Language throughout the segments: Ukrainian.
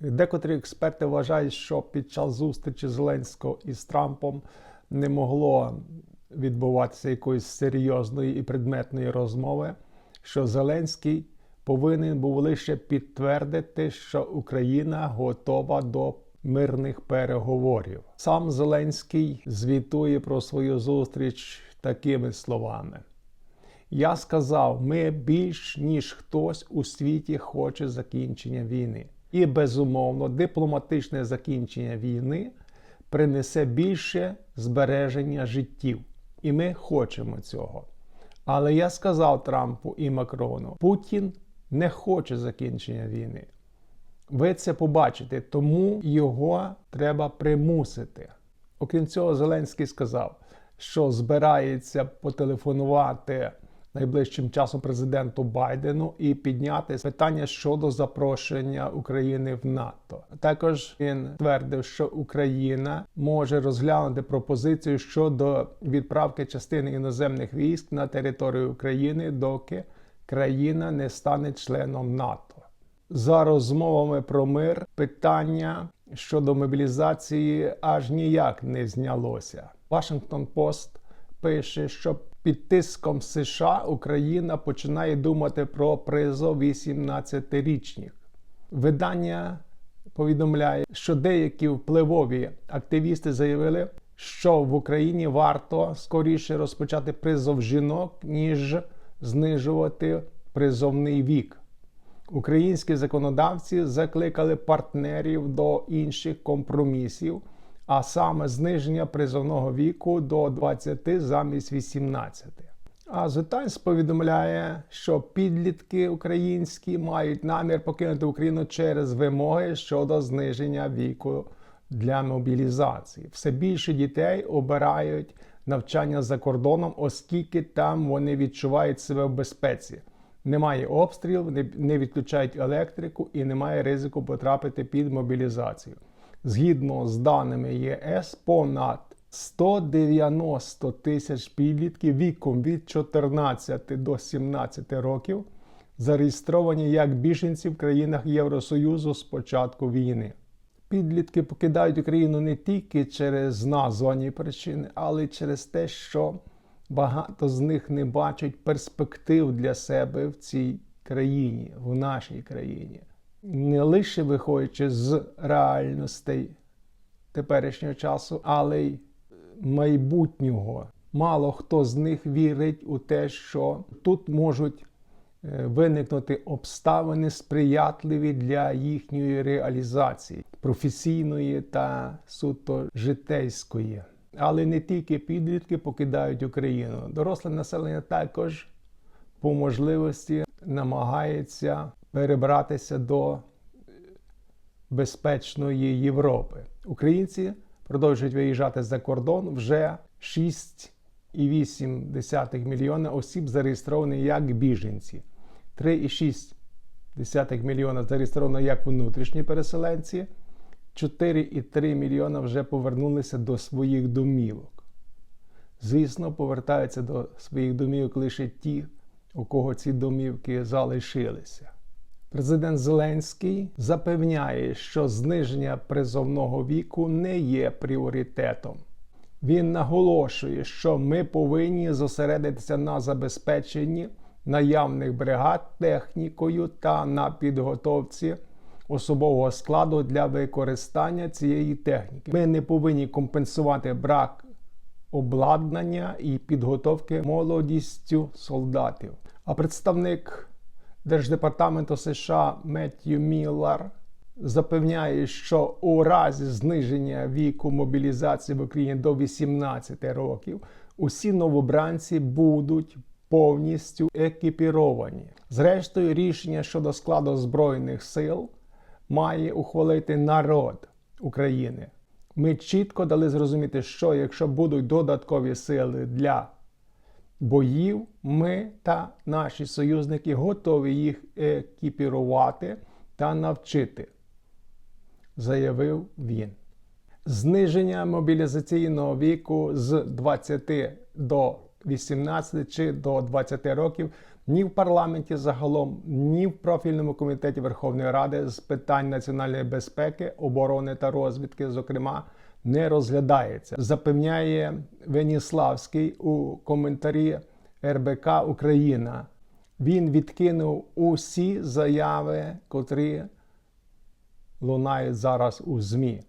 Декотрі експерти вважають, що під час зустрічі Зеленського із Трампом не могло відбуватися якоїсь серйозної і предметної розмови, що Зеленський повинен був лише підтвердити, що Україна готова до мирних переговорів. Сам Зеленський звітує про свою зустріч такими словами. Я сказав, ми більш ніж хтось у світі хоче закінчення війни. І безумовно, дипломатичне закінчення війни принесе більше збереження життів. І ми хочемо цього. Але я сказав Трампу і Макрону: Путін не хоче закінчення війни. Ви це побачите, тому його треба примусити. Окрім цього, Зеленський сказав, що збирається потелефонувати найближчим часом президенту Байдену і підняти питання щодо запрошення України в НАТО. Також він твердив, що Україна може розглянути пропозицію щодо відправки частини іноземних військ на територію України, доки країна не стане членом НАТО. За розмовами про мир питання щодо мобілізації аж ніяк не знялося. Вашингтон Пост пише, що під тиском США Україна починає думати про призов 18-річних. Видання повідомляє, що деякі впливові активісти заявили, що в Україні варто скоріше розпочати призов жінок, ніж знижувати призовний вік. Українські законодавці закликали партнерів до інших компромісів, а саме зниження призовного віку до 20 замість 18. А The Times повідомляє, що підлітки українські мають намір покинути Україну через вимоги щодо зниження віку для мобілізації. Все більше дітей обирають навчання за кордоном, оскільки там вони відчувають себе в безпеці. Немає обстрілів, не відключають електрику і немає ризику потрапити під мобілізацію. Згідно з даними ЄС, понад 190 тисяч підлітків віком від 14 до 17 років зареєстровані як біженці в країнах Євросоюзу з початку війни. Підлітки покидають Україну не тільки через названі причини, але й через те, що багато з них не бачать перспектив для себе в цій країні, в нашій країні. Не лише виходячи з реальностей теперішнього часу, але й майбутнього. Мало хто з них вірить у те, що тут можуть е, виникнути обставини сприятливі для їхньої реалізації, професійної та суто житейської. Але не тільки підлітки покидають Україну. Доросле населення також по можливості намагається перебратися до безпечної Європи. Українці продовжують виїжджати за кордон вже 6,8 мільйона осіб зареєстровані як біженці, 3,6 мільйона зареєстровано як внутрішні переселенці. 4,3 мільйона вже повернулися до своїх домівок. Звісно, повертаються до своїх домівок лише ті, у кого ці домівки залишилися. Президент Зеленський запевняє, що зниження призовного віку не є пріоритетом. Він наголошує, що ми повинні зосередитися на забезпеченні наявних бригад технікою та на підготовці особового складу для використання цієї техніки. Ми не повинні компенсувати брак обладнання і підготовки молодістю солдатів. А представник Держдепартаменту США Меттью Міллар запевняє, що у разі зниження віку мобілізації в Україні до 18 років усі новобранці будуть повністю екіпіровані. Зрештою, рішення щодо складу збройних сил має ухвалити народ України. Ми чітко дали зрозуміти, що якщо будуть додаткові сили для боїв, ми та наші союзники готові їх екіпірувати та навчити, заявив він. Зниження мобілізаційного віку з 20 до 18 чи до 20 років ні в парламенті загалом, ні в профільному комітеті Верховної Ради з питань національної безпеки, оборони та розвідки, зокрема, не розглядається. Запевняє Веніславський у коментарі РБК Україна. Він відкинув усі заяви, котрі лунають зараз у ЗМІ,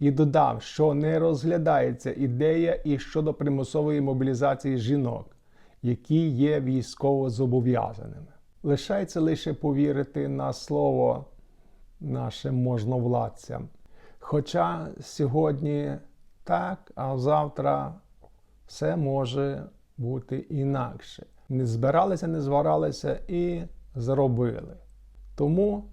і додав, що не розглядається ідея і щодо примусової мобілізації жінок, які є військово зобов'язаними. Лишається лише повірити на слово нашим можновладцям. Хоча сьогодні так, а завтра все може бути інакше. Не збиралися, не зваралися і зробили. Тому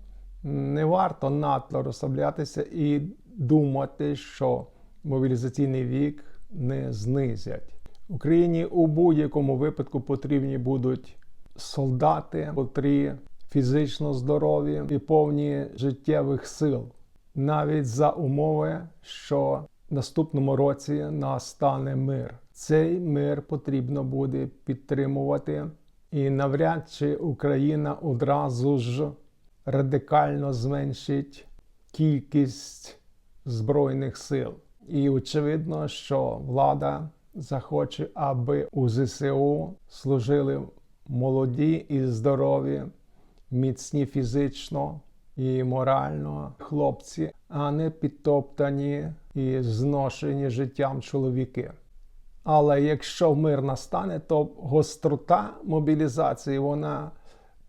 не варто надто розслаблятися і думати, що мобілізаційний вік не знизять. Україні у будь-якому випадку потрібні будуть солдати, котрі фізично здорові і повні життєвих сил, навіть за умови, що в наступному році настане мир. Цей мир потрібно буде підтримувати, і навряд чи Україна одразу ж радикально зменшить кількість збройних сил. І очевидно, що влада захоче, аби у ЗСУ служили молоді і здорові, міцні фізично і морально хлопці, а не підтоптані і зношені життям чоловіки. Але якщо мир настане, то гострота мобілізації вона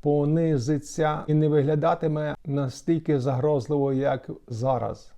понизиться і не виглядатиме настільки загрозливо, як зараз.